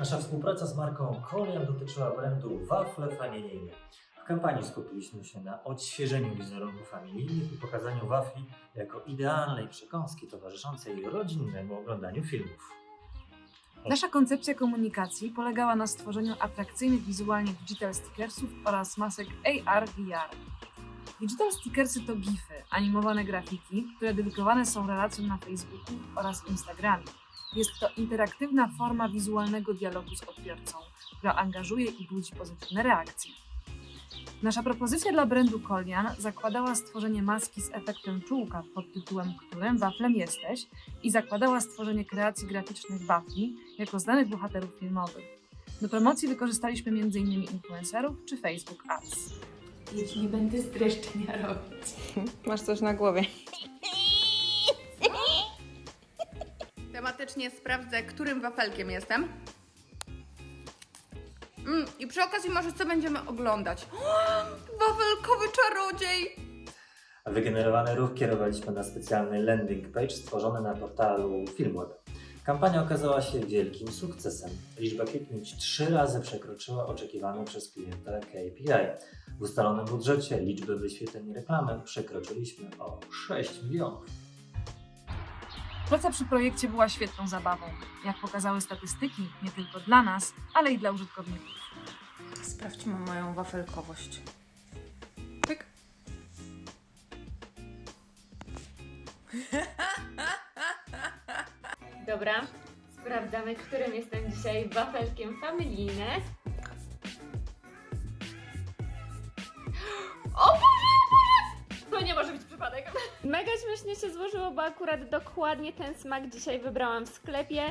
Nasza współpraca z marką Kolian dotyczyła brandu wafle familijne. W kampanii skupiliśmy się na odświeżeniu wizerunku familijnych i pokazaniu wafli jako idealnej przekąski towarzyszącej rodzinnemu oglądaniu filmów. Nasza koncepcja komunikacji polegała na stworzeniu atrakcyjnych wizualnie digital stickersów oraz masek AR-VR. Digital stickersy to GIFy, animowane grafiki, które dedykowane są relacjom na Facebooku oraz Instagramie. Jest to interaktywna forma wizualnego dialogu z odbiorcą, która angażuje i budzi pozytywne reakcje. Nasza propozycja dla brandu Kolian zakładała stworzenie maski z efektem czółka pod tytułem Którym waflem jesteś i zakładała stworzenie kreacji graficznych wafli jako znanych bohaterów filmowych. Do promocji wykorzystaliśmy m.in. influencerów czy Facebook Ads. Nic nie będę streszczenia robić. Masz coś na głowie. Tematycznie sprawdzę, którym wafelkiem jestem. Mm, I przy okazji może co będziemy oglądać. Wafelkowy czarodziej! Wygenerowany ruch kierowaliśmy na specjalny landing page stworzony na portalu Filmweb. Kampania okazała się wielkim sukcesem. Liczba kliknięć trzy razy przekroczyła oczekiwaną przez klienta KPI. W ustalonym budżecie liczby wyświetleń reklamy przekroczyliśmy o 6 milionów. Praca przy projekcie była świetną zabawą. Jak pokazały statystyki, nie tylko dla nas, ale i dla użytkowników. Sprawdźmy moją wafelkowość. Pyk. Dobra, sprawdzamy, którym jestem dzisiaj wafelkiem familijne. O Boże, Boże! To nie może być przypadek. Mega śmiesznie się złożyło, bo akurat dokładnie ten smak dzisiaj wybrałam w sklepie.